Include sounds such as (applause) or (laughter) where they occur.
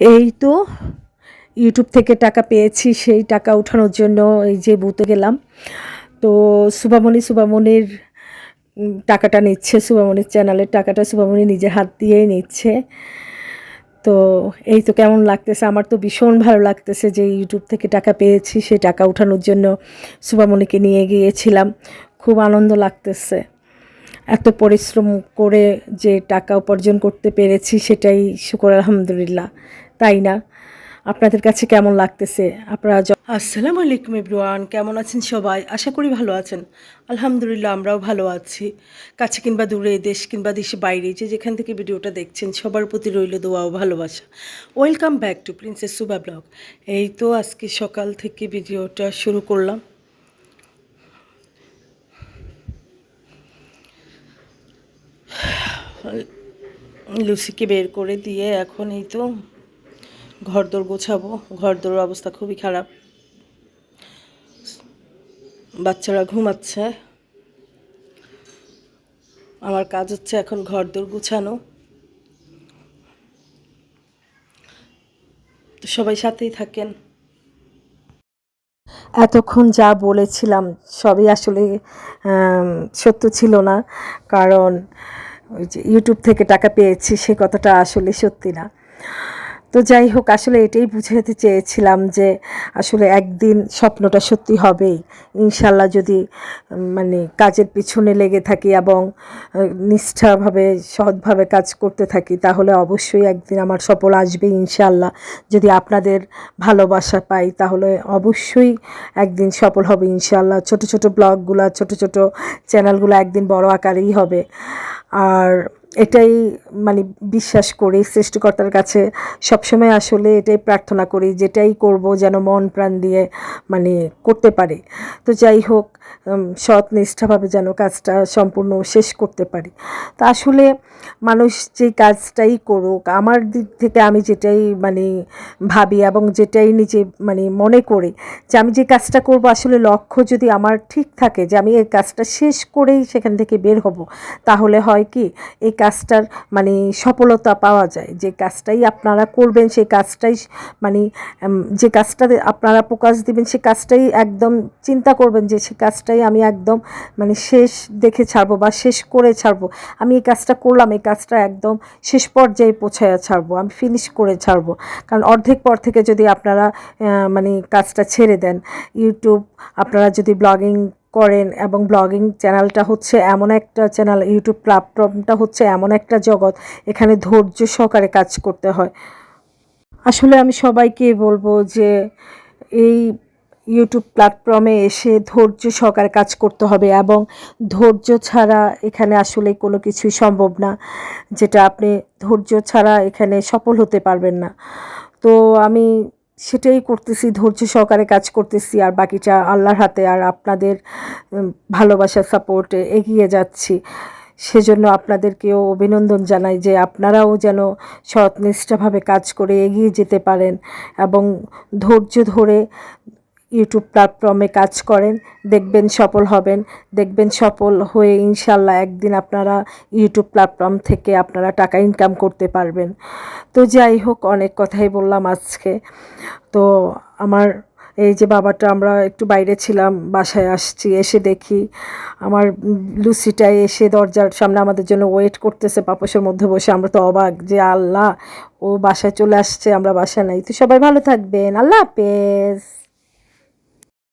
এই তো ইউটিউব থেকে টাকা পেয়েছি, সেই টাকা উঠানোর জন্য এই যে বুথে গেলাম। তো সুবামণি সুবামণির টাকাটা নিচ্ছে সুবামণির চ্যানেলের টাকাটা সুবামণি নিজের হাত দিয়েই নিচ্ছে। তো এই তো কেমন লাগতেছে? আমার তো ভীষণ ভালো লাগতেছে যে ইউটিউব থেকে টাকা পেয়েছি, সেই টাকা উঠানোর জন্য সুবামণিকে নিয়ে গিয়েছিলাম। খুব আনন্দ লাগতেছে। এত পরিশ্রম করে যে টাকা উপার্জন করতে পেরেছি, সেটাই শুকর আলহামদুলিল্লাহ। তাই না? আপনাদের কাছে কেমন লাগতেছে? আপনারা আসসালামু আলাইকুম ইব্রুয়ান কেমন আছেন সবাই? আশা করি ভালো আছেন। আলহামদুলিল্লাহ, আমরাও ভালো আছি। কাছে কিংবা দূরে, দেশ কিংবা দেশে বাইরে, যে যেখান থেকে ভিডিওটা দেখছেন, সবার প্রতি রইল দোয়া ও ভালোবাসা। Welcome back to princess Suba blog এই তো আজকে সকাল থেকে ভিডিওটা শুরু করলাম। (sighs) লুসিকে বের করে দিয়ে এখন এই তো ঘরদোর গোছাবো ঘরদোর অবস্থা খুবই খারাপ। বাচ্চারা ঘুমাচ্ছে। আমার কাজ হচ্ছে এখন ঘরদোর গোছানো। তো সবাই সাথেই থাকেন। এতক্ষণ যা বলেছিলাম সবই আসলে সত্য ছিল না। কারণ ওই যে ইউটিউব থেকে টাকা পেয়েছি, সে কথাটা আসলে সত্যি না। তো যাই হোক, আসলে এটাই বুঝাতে চেয়েছিলাম যে আসলে একদিন স্বপ্নটা সত্যি হবেই। ইনশাল্লাহ যদি মানে কাজের পিছনে লেগে থাকি এবং নিষ্ঠাভাবে, সৎভাবে কাজ করতে থাকি, তাহলে অবশ্যই একদিন আমার সফল আসবে ইনশাল্লাহ যদি আপনাদের ভালোবাসা পাই, তাহলে অবশ্যই একদিন সফল হবে ইনশাল্লাহ ছোট ছোট ব্লগগুলো, ছোট ছোট চ্যানেলগুলো একদিন বড় আকারেই হবে। আর এটাই মানে বিশ্বাস করি, সৃষ্টিকর্তার কাছে সবসময় আসলে এটাই প্রার্থনা করি, যেটাই করব যেন মন প্রাণ দিয়ে মানে করতে পারি। তো যাই হোক সৎ নিষ্ঠাভাবে যেন কাজটা সম্পূর্ণ শেষ করতে পারি। তা আসলে মানুষ যে কাজটাই করুক, আমার দিক থেকে আমি যেটাই মানে ভাবি এবং যেটাই নিজে মানে মনে করি যে আমি যে কাজটা করব, আসলে লক্ষ্য যদি আমার ঠিক থাকে যে আমি এই কাজটা শেষ করেই সেখান থেকে বের হব, তাহলে হয় কি, এই কাজটার মানে সফলতা পাওয়া যায়। যে কাজটাই আপনারা করবেন সেই কাজটাই মানে যে কাজটাতে আপনারা প্রকাশ দিবেন সেই কাজটাই একদম চিন্তা করবেন যে সেই কাজটাই আমি একদম মানে শেষ দেখে ছাড়বো বা শেষ করে ছাড়বো। আমি এই কাজটা করলাম, এই কাজটা একদম শেষ পর্যায়ে পৌঁছায় ছাড়বো, আমি ফিনিশ করে ছাড়বো। কারণ অর্ধেক পর থেকে যদি আপনারা মানে কাজটা ছেড়ে দেন ইউটিউব আপনারা যদি ব্লগিং করেন এবং ব্লগিং চ্যানেলটা হচ্ছে এমন একটা চ্যানেল ইউটিউব প্ল্যাটফর্মটা হচ্ছে এমন একটা জগৎ, এখানে ধৈর্য সহকারে কাজ করতে হয়। আসলে আমি সবাইকে বলব যে এই ইউটিউব প্ল্যাটফর্মে এসে ধৈর্য সহকারে কাজ করতে হবে এবং ধৈর্য ছাড়া এখানে আসলে কোনো কিছুই সম্ভব না, যেটা আপনি ধৈর্য ছাড়া এখানে সফল হতে পারবেন না। তো আমি সেটাই করতেছি, ধৈর্য সহকারে কাজ করতেছি আর বাকিটা আল্লাহর হাতে আর আপনাদের ভালোবাসা সাপোর্টে এগিয়ে যাচ্ছি। সেজন্য আপনাদেরকেও অভিনন্দন জানাই যে আপনারাও যেন সৎনিষ্ঠাভাবে কাজ করে এগিয়ে যেতে পারেন এবং ধৈর্য ধরে ইউটিউব প্ল্যাটফর্মে কাজ করেন, দেখবেন সফল হবেন, দেখবেন সফল হয়ে ইনশাল্লাহ একদিন আপনারা ইউটিউব প্ল্যাটফর্ম থেকে আপনারা টাকা ইনকাম করতে পারবেন। তো যাই হোক, অনেক কথাই বললাম আজকে। তো আমার এই যে বাবাটা, আমরা একটু বাইরে ছিলাম, বাসায় আসছি, এসে দেখি। আমার লুসিটাই এসে দরজার সামনে আমাদের জন্য ওয়েট করতেছে পাপসের মধ্যে বসে। আমরা তো অবাক যে আল্লাহ, ও বাসায় চলে আসছে, আমরা বাসায় নাই। তো সবাই ভালো থাকবেন। আল্লাহ হাফেজ।